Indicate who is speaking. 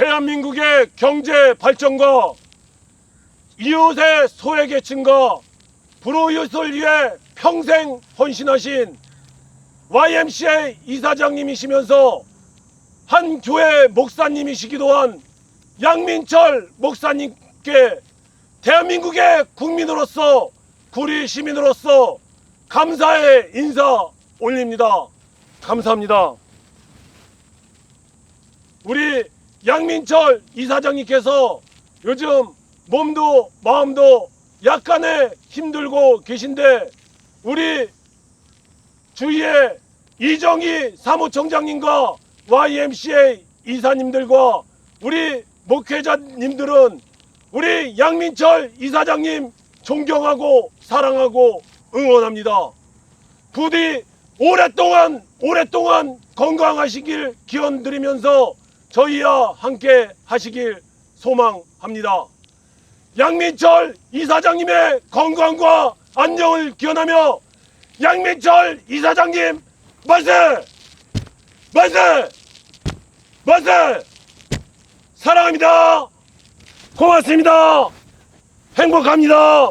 Speaker 1: 대한민국의 경제 발전과 이웃의 소외계층과 불우이웃을 위해 평생 헌신하신 YMCA 이사장님이시면서 한 교회 목사님이시기도 한 양민철 목사님께 대한민국의 국민으로서 구리 시민으로서 감사의 인사 올립니다. 감사합니다. 우리 양민철 이사장님께서 요즘 몸도 마음도 약간의 힘들고 계신데 우리 주위에 이정희 사무총장님과 YMCA 이사님들과 우리 목회자님들은 우리 양민철 이사장님 존경하고 사랑하고 응원합니다. 부디 오랫동안 오랫동안 건강하시길 기원 드리면서 저희와 함께 하시길 소망합니다. 양민철 이사장님의 건강과 안녕을 기원하며 양민철 이사장님 만세! 만세! 만세! 사랑합니다. 고맙습니다. 행복합니다.